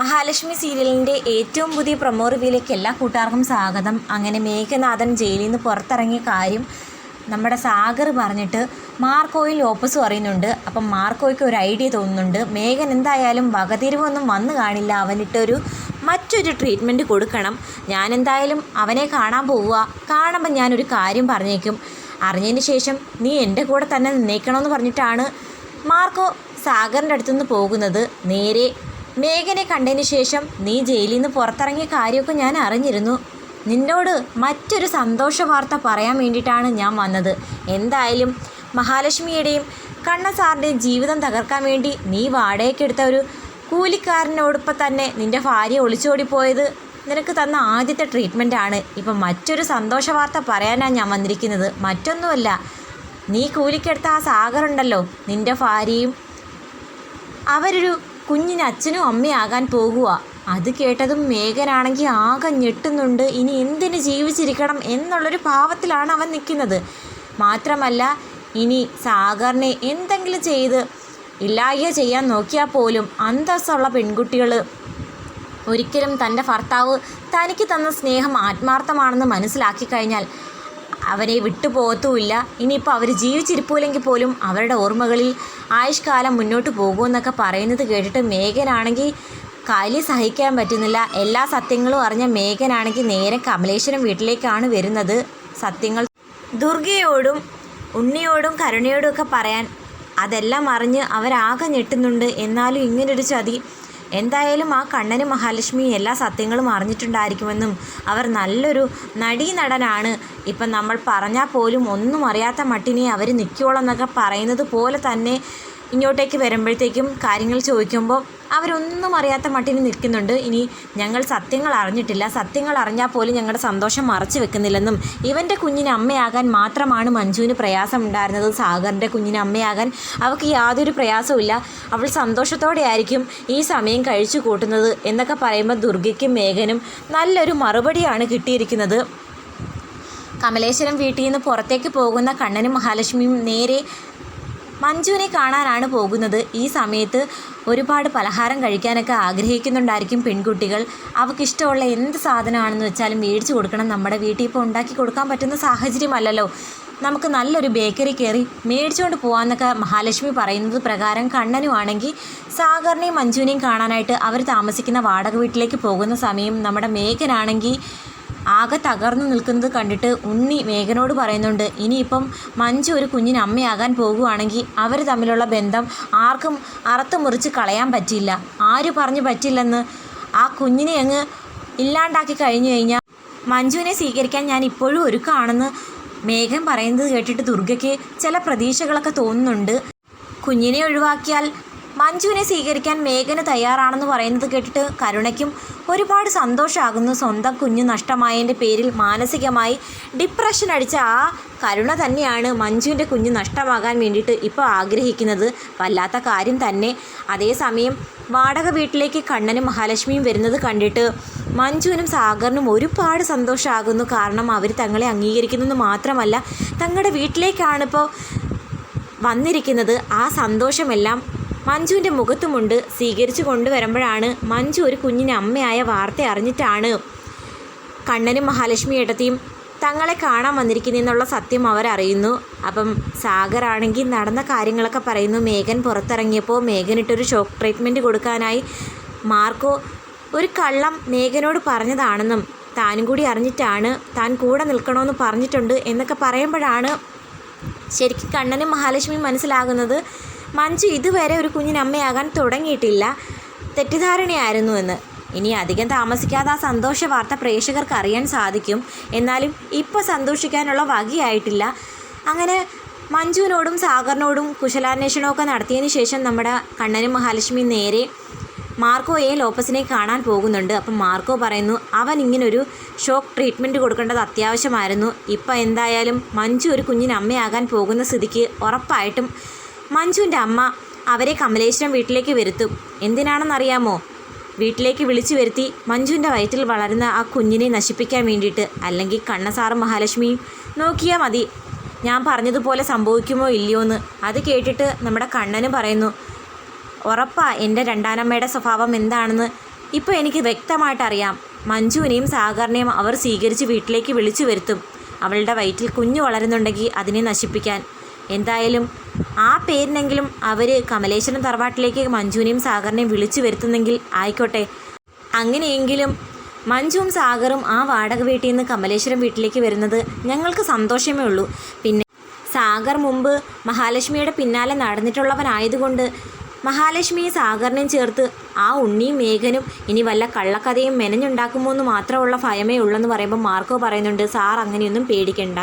മഹാലക്ഷ്മി സീരിയലിന്റെ ഏറ്റവും പുതിയ പ്രൊമോ റിവ്യൂയിലേക്ക് എല്ലാ കൂട്ടുകാർക്കും സ്വാഗതം. അങ്ങനെ മേഘനാഥൻ ജയിലിൽ നിന്ന് പുറത്തിറങ്ങിയ കാര്യം നമ്മുടെ സാഗർ പറഞ്ഞിട്ട് മാർക്കോയിൽ ഓപ്പസ് പറയുന്നുണ്ട്. അപ്പം മാർക്കോയ്ക്ക് ഒരു ഐഡിയ തോന്നുന്നുണ്ട്. മേഘൻ എന്തായാലും വകതിരിവൊന്നും വന്നു കാണില്ല. അവനിട്ടൊരു മറ്റൊരു ട്രീറ്റ്മെന്റ് കൊടുക്കണം. ഞാൻ എന്തായാലും അവനെ കാണാൻ പോവുക. കാണുമ്പോൾ ഞാനൊരു കാര്യം പറഞ്ഞേക്കും. അറിഞ്ഞതിന് ശേഷം നീ എന്റെ കൂടെ തന്നെ നിന്നേക്കണമെന്ന് പറഞ്ഞിട്ടാണ് മാർക്കോ സാഗറിന്റെ അടുത്തുനിന്ന് പോകുന്നത്. നേരെ മേഘനെ കണ്ടതിന് ശേഷം നീ ജയിലിൽ നിന്ന് പുറത്തിറങ്ങിയ കാര്യമൊക്കെ ഞാൻ അറിഞ്ഞിരുന്നു. നിന്നോട് മറ്റൊരു സന്തോഷ വാർത്ത പറയാൻ വേണ്ടിയിട്ടാണ് ഞാൻ വന്നത്. എന്തായാലും മഹാലക്ഷ്മിയുടെയും കണ്ണ സാറിന്റെയും ജീവിതം തകർക്കാൻ വേണ്ടി നീ വാടകയ്ക്കെടുത്ത ഒരു കൂലിക്കാരനോടൊപ്പം തന്നെ നിന്റെ ഭാര്യ ഒളിച്ചോടിപ്പോയത് നിനക്ക് തന്ന ആദ്യത്തെ ട്രീറ്റ്മെന്റ് ആണ്. ഇപ്പം മറ്റൊരു സന്തോഷ വാർത്ത പറയാനാണ് ഞാൻ വന്നിരിക്കുന്നത്. മറ്റൊന്നുമല്ല നീ കൂലിക്കെടുത്ത ആ സാഗറുണ്ടല്ലോ. നിന്റെ ഭാര്യയും അവരൊരു കുഞ്ഞിന് അച്ഛനും അമ്മയാകാൻ പോകുക അത് കേട്ടതും മേഘനാണെങ്കിൽ ആകെ ഞെട്ടുന്നുണ്ട്. ഇനി എന്തിന് ജീവിച്ചിരിക്കണം എന്നുള്ളൊരു ഭാവത്തിലാണ് അവൻ നിൽക്കുന്നത്. മാത്രമല്ല ഇനി സാഗറിനെ എന്തെങ്കിലും ചെയ്ത് ഇല്ലായ ചെയ്യാൻ നോക്കിയാൽ പോലും അന്തസ്സുള്ള പെൺകുട്ടികൾ ഒരിക്കലും തന്റെ ഭർത്താവ് തനിക്ക് തന്ന സ്നേഹം ആത്മാർത്ഥമാണെന്ന് മനസ്സിലാക്കി കഴിഞ്ഞാൽ അവരെ വിട്ടുപോകത്തുമില്ല ഇനിയിപ്പോൾ അവർ ജീവിച്ചിരിപ്പില്ലെങ്കിൽ പോലും അവരുടെ ഓർമ്മകളിൽ ആയുഷ്കാലം മുന്നോട്ട് പോകുമെന്നൊക്കെ പറയുന്നത് കേട്ടിട്ട് മേഘനാണെങ്കിൽ കാലി സഹിക്കാൻ പറ്റുന്നില്ല. എല്ലാ സത്യങ്ങളും അറിഞ്ഞ മേഘനാണെങ്കിൽ നേരെ കമലേശ്വരം വീട്ടിലേക്കാണ് വരുന്നത്. സത്യങ്ങൾ ദുർഗയോടും ഉണ്ണിയോടും കരുണയോടും ഒക്കെ പറയാൻ അതെല്ലാം അറിഞ്ഞ് അവരാകെ ഞെട്ടുന്നുണ്ട്. എന്നാലും ഇങ്ങനൊരു ചതി എന്തായാലും ആ കണ്ണനും മഹാലക്ഷ്മി എല്ലാ സത്യങ്ങളും അറിഞ്ഞിട്ടുണ്ടായിരിക്കുമെന്നും അവർ നല്ലൊരു നടീ നടനാണ് ഇപ്പം നമ്മൾ പറഞ്ഞാൽ പോലും ഒന്നും അറിയാത്ത മട്ടിനെ അവർ നിൽക്കുവോളെന്നൊക്കെ പറയുന്നത് പോലെ തന്നെ ഇങ്ങോട്ടേക്ക് വരുമ്പോഴത്തേക്കും കാര്യങ്ങൾ ചോദിക്കുമ്പോൾ അവരൊന്നും അറിയാത്ത മട്ടിന് നിൽക്കുന്നുണ്ട്. ഇനി ഞങ്ങൾ സത്യങ്ങൾ അറിഞ്ഞിട്ടില്ല. സത്യങ്ങൾ അറിഞ്ഞാൽ പോലും ഞങ്ങളുടെ സന്തോഷം മറച്ചു വെക്കുന്നില്ലെന്നും ഇവന്റെ കുഞ്ഞിന് അമ്മയാകാൻ മാത്രമാണ് മഞ്ജുവിന് പ്രയാസം ഉണ്ടായിരുന്നത് സാഗറിന്റെ കുഞ്ഞിന് അമ്മയാകാൻ അവൾക്ക് യാതൊരു പ്രയാസവുമില്ല അവൾ സന്തോഷത്തോടെ ആയിരിക്കും ഈ സമയം കഴിച്ചു കൂട്ടുന്നത് എന്നൊക്കെ പറയുമ്പോൾ ദുർഗയ്ക്കും മേഘനും നല്ലൊരു മറുപടിയാണ് കിട്ടിയിരിക്കുന്നത്. കമലേശ്വരം വീട്ടിൽ നിന്ന് പുറത്തേക്ക് പോകുന്ന കണ്ണനും മഹാലക്ഷ്മിയും നേരെ മഞ്ജുവിനെ കാണാനാണ് പോകുന്നത്. ഈ സമയത്ത് ഒരുപാട് പലഹാരം കഴിക്കാനൊക്കെ ആഗ്രഹിക്കുന്നുണ്ടായിരിക്കും പെൺകുട്ടികൾ. അവൾക്കിഷ്ടമുള്ള എന്ത് സാധനമാണെന്ന് വെച്ചാലും മേടിച്ചു കൊടുക്കണം. നമ്മുടെ വീട്ടിൽ ഇപ്പോൾ ഉണ്ടാക്കി കൊടുക്കാൻ പറ്റുന്ന സാഹചര്യമല്ലല്ലോ. നമുക്ക് നല്ലൊരു ബേക്കറി കയറി മേടിച്ചുകൊണ്ട് പോകാമെന്നൊക്കെ മഹാലക്ഷ്മി പറയുന്നത് പ്രകാരം കണ്ണനുമാണെങ്കിൽ സാഗറിനെയും മഞ്ജുവിനെയും കാണാനായിട്ട് അവർ താമസിക്കുന്ന വാടക വീട്ടിലേക്ക് പോകുന്ന സമയം നമ്മുടെ മേഘനാണെങ്കിൽ ആകെ തകർന്നു നിൽക്കുന്നത് കണ്ടിട്ട് ഉണ്ണി മേഘനോട് പറയുന്നുണ്ട് ഇനിയിപ്പം മഞ്ജു ഒരു കുഞ്ഞിന് അമ്മയാകാൻ പോകുവാണെങ്കിൽ അവർ തമ്മിലുള്ള ബന്ധം ആർക്കും അറുത്ത് മുറിച്ച് കളയാൻ പറ്റില്ല. ആര് പറഞ്ഞു പറ്റില്ലെന്ന് ആ കുഞ്ഞിനെ അങ്ങ് ഇല്ലാണ്ടാക്കി കഴിഞ്ഞു കഴിഞ്ഞാൽ മഞ്ജുവിനെ സ്വീകരിക്കാൻ ഞാൻ ഇപ്പോഴും ഒരുക്കാണെന്ന് മേഘം പറയുന്നത് കേട്ടിട്ട് ദുർഗയ്ക്ക് ചില പ്രതീക്ഷകളൊക്കെ തോന്നുന്നുണ്ട്. കുഞ്ഞിനെ ഒഴിവാക്കിയാൽ മഞ്ജുവിനെ സ്വീകരിക്കാൻ മേഘന് തയ്യാറാണെന്ന് പറയുന്നത് കേട്ടിട്ട് കരുണയ്ക്കും ഒരുപാട് സന്തോഷമാകുന്നു. സ്വന്തം കുഞ്ഞ് നഷ്ടമായതിന്റെ പേരിൽ മാനസികമായി ഡിപ്രഷൻ അടിച്ച ആ കരുണ തന്നെയാണ് മഞ്ജുവിന്റെ കുഞ്ഞ് നഷ്ടമാകാൻ വേണ്ടിയിട്ട് ഇപ്പോൾ ആഗ്രഹിക്കുന്നത്. വല്ലാത്ത കാര്യം തന്നെ. അതേസമയം വാടക വീട്ടിലേക്ക് കണ്ണനും മഹാലക്ഷ്മിയും വരുന്നത് കണ്ടിട്ട് മഞ്ജുവിനും സാഗറിനും ഒരുപാട് സന്തോഷമാകുന്നു. കാരണം അവർ തങ്ങളെ അംഗീകരിക്കുന്നത് മാത്രമല്ല തങ്ങളുടെ വീട്ടിലേക്കാണിപ്പോൾ വന്നിരിക്കുന്നത് ആ സന്തോഷമെല്ലാം മഞ്ജുവിന്റെ മുഖത്തുമുണ്ട്. സ്വീകരിച്ചു കൊണ്ടുവരുമ്പോഴാണ് മഞ്ജു ഒരു കുഞ്ഞിന് അമ്മയായ വാർത്ത അറിഞ്ഞിട്ടാണ്. കണ്ണനും മഹാലക്ഷ്മി ഏട്ടത്തിയും തങ്ങളെ കാണാൻ വന്നിരിക്കുന്നതെന്നുള്ള സത്യം അവരറിയുന്നു അപ്പം സാഗറാണെങ്കിൽ നടന്ന കാര്യങ്ങളൊക്കെ പറയുന്നു. മേഘൻ പുറത്തിറങ്ങിയപ്പോൾ മേഘനിട്ടൊരു ഷോക്ക് ട്രീറ്റ്മെന്റ് കൊടുക്കാനായി മാർക്കോ ഒരു കള്ളം മേഘനോട് പറഞ്ഞതാണെന്നും താനും കൂടി അറിഞ്ഞിട്ടാണ് താൻ കൂടെ നിൽക്കണമെന്ന് പറഞ്ഞിട്ടുണ്ട് എന്നൊക്കെ പറയുമ്പോഴാണ് ശരിക്കും കണ്ണനും മഹാലക്ഷ്മി മനസ്സിലാകുന്നത് മഞ്ജു ഇതുവരെ ഒരു കുഞ്ഞിന് അമ്മയാകാൻ തുടങ്ങിയിട്ടില്ല. തെറ്റിദ്ധാരണയായിരുന്നു എന്ന്. ഇനി അധികം താമസിക്കാതെ ആ സന്തോഷ വാർത്ത പ്രേക്ഷകർക്ക് അറിയാൻ സാധിക്കും. എന്നാലും ഇപ്പോൾ സന്തോഷിക്കാനുള്ള വകയായിട്ടില്ല. അങ്ങനെ മഞ്ജുവിനോടും സാഗറിനോടും കുശലാന്വേഷണമൊക്കെ നടത്തിയതിന് ശേഷം നമ്മുടെ കണ്ണനും മഹാലക്ഷ്മി നേരെ മാർക്കോയെ ലോപ്പസിനെ കാണാൻ പോകുന്നുണ്ട്. അപ്പം മാർക്കോ പറയുന്നു അവൻ ഇങ്ങനൊരു ഷോക്ക് ട്രീറ്റ്മെന്റ് കൊടുക്കേണ്ടത് അത്യാവശ്യമായിരുന്നു. ഇപ്പം എന്തായാലും മഞ്ജു ഒരു കുഞ്ഞിന് അമ്മയാകാൻ പോകുന്ന സ്ഥിതിക്ക് ഉറപ്പായിട്ടും മഞ്ജുവിന്റെ അമ്മ അവരെ കമലേശ്വരം വീട്ടിലേക്ക് വരുത്തും. എന്തിനാണെന്നറിയാമോ? വീട്ടിലേക്ക് വിളിച്ചു വരുത്തി മഞ്ജുവിന്റെ വയറ്റിൽ വളരുന്ന ആ കുഞ്ഞിനെ നശിപ്പിക്കാൻ വേണ്ടിയിട്ട്. അല്ലെങ്കിൽ കണ്ണസാറും മഹാലക്ഷ്മിയും നോക്കിയാൽ മതി. ഞാൻ പറഞ്ഞതുപോലെ സംഭവിക്കുമോ ഇല്ലയോ എന്ന് അത് കേട്ടിട്ട് നമ്മുടെ കണ്ണന് പറയുന്നു ഉറപ്പാ എന്റെ രണ്ടാനമ്മയുടെ സ്വഭാവം എന്താണെന്ന് ഇപ്പോൾ എനിക്ക് വ്യക്തമായിട്ടറിയാം. മഞ്ജുവിനെയും സാഗറിനെയും അവർ സ്വീകരിച്ച് വീട്ടിലേക്ക് വിളിച്ചു വരുത്തും. അവളുടെ വയറ്റിൽ കുഞ്ഞു വളരുന്നുണ്ടെങ്കിൽ അതിനെ നശിപ്പിക്കാൻ. എന്തായാലും ആ പേരിനെങ്കിലും അവർ കമലേശ്വരം തറവാട്ടിലേക്ക് മഞ്ജുവിനെയും സാഗറിനെയും വിളിച്ചു വരുത്തുന്നെങ്കിൽ ആയിക്കോട്ടെ. അങ്ങനെയെങ്കിലും മഞ്ജുവും സാഗറും ആ വാടക വീട്ടിൽ നിന്ന് കമലേശ്വരം വീട്ടിലേക്ക് വരുന്നത് ഞങ്ങൾക്ക് സന്തോഷമേ ഉള്ളൂ. പിന്നെ സാഗർ മുമ്പ് മഹാലക്ഷ്മിയുടെ പിന്നാലെ നടന്നിട്ടുള്ളവനായതുകൊണ്ട് മഹാലക്ഷ്മിയും സാഗറിനെയും ചേർത്ത് ആ ഉണ്ണിയും മേഘനും ഇനി വല്ല കള്ളക്കഥയും മെനഞ്ഞുണ്ടാക്കുമോ എന്ന് മാത്രമുള്ള ഭയമേ ഉള്ളെന്ന് പറയുമ്പോൾ മാർക്കോ പറയുന്നുണ്ട് സാർ അങ്ങനെയൊന്നും പേടിക്കണ്ട.